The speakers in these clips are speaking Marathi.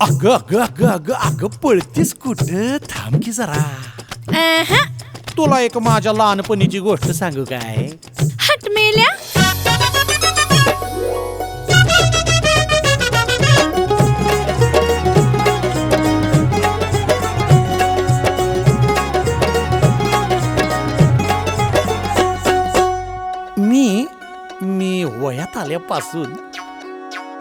अगं अगं अगं अगं अगं पळतीस कुठं? थांब की जरा. तुला एक माझ्या लहानपणीची गोष्ट सांगू काय? मी वयात आल्यापासून.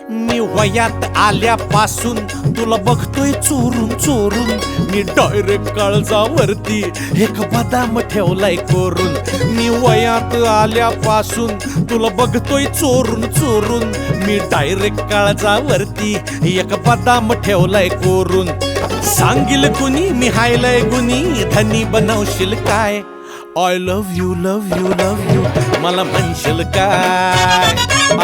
मी वयात आल्यापासून तुला बघतोय चोरून चोरून. मी डायरेक्ट काळजावरती एक बदाम ठेवलाय कोरून. मी वयात आल्यापासून तुला बघतोय चोरून चोरून. मी डायरेक्ट काळजावरती एक बदाम ठेवलाय कोरून. सांगील कुणी मी हायलाय गुनी धनी बनवशील काय? I love you love you love you मला म्हणशील काय?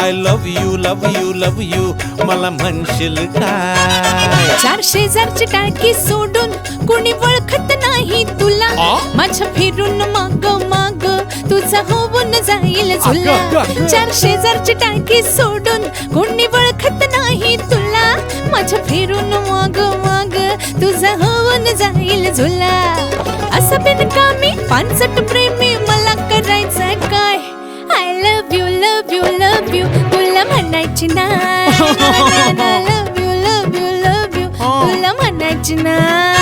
I love you love you love you मला म्हणशील काय? चार शेजारची टाळकी सोडून कोणी ओळखत नाही तुला. आ? माझ्या फिरून माग माग तुझा होऊन जाईल अगं, झुला. अगं. चार शेजारची टाळकी सोडून कोणी ओळखत नाही तुला. माझ्या फिरून माग माग तुझा होऊन जाईल बिनकामी पानसट प्रेमी मला करायचंय काय I love you love you love you तुला म्हणायची नाही love you love you love you तुला म्हणायची नाही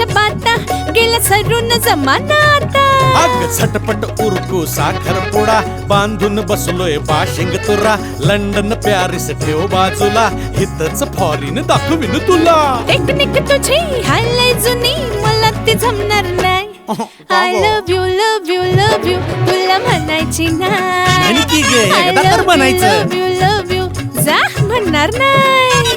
बाता गेला सरून जमाना आता अग झटपट उरकू साखर पुडा बांधून बसलोय बाशिंग तुरा लंडन पॅरिस ठेव बाजूला हितच फॉरिन दाखवीन तुला. टेक्निक तुझी हायलाय जुनी मला ती जमणार नाही. I love you love you love you तुला म्हणायची नाही. म्हणायचं. लव्ह यू लव्ह यू जा म्हणणार नाही.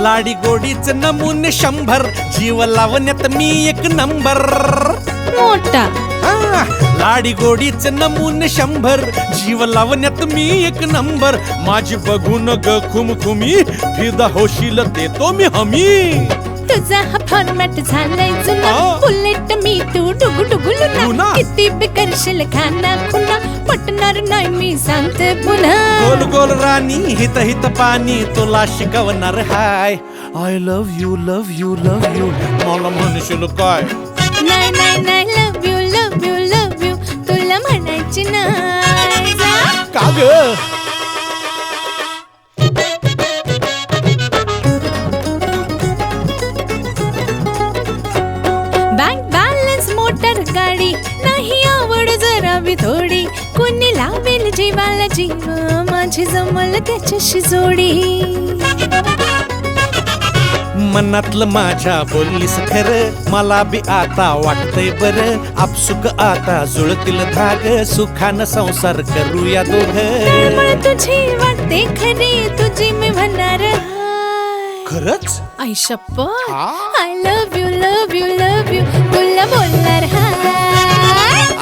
लाडी गोडीच नमुने शंभर. जीव लावण्यात मी एक नंबर. मोठा. लाडी गोडीच नमुने शंभर. जीव लावण्यात मी एक नंबर. माझी बघून ग खुमखुमी. फिदा होशील देतो मी हमी. तुझा हा फॉर्मॅट झालाय जुना. बुलेट मी तू डुगु डुगु लुना. लुना? किती बी करशील खाना. खुना पटणार नाही मी सांगते पुन्हा. गोल गोल राणी हित हित पाणी तुला शिकवणार हाय. I love you love you love you मला म्हणशील काय? नाही नाही नाही love you love you love you तुला म्हणायची नाही. का ग? नाही आवड जरा बी थोडी. कोणी लावेल जीवाला जीव माझी जमल त्याच्याशी जोडी. मनातलं माझ्या बोललीस खरं मला बी आता वाटतंय बरं. आपसुक आता जुळतील धाग सुखानं संसार करूया दोघं. तुझी वाटते खरी तुझी मी म्हणणार खरंच? आई शप्पथ. आ? I love you love you love you तुला बोलणार हाय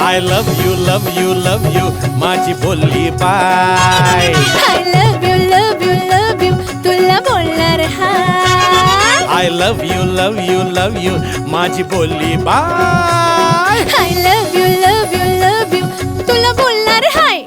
I love you love you love you माझी बोलली bye I love you love you love you तुला बोलणार हाय I love you love you love you माझी बोलली bye I love you love you love you तुला बोलणार हाय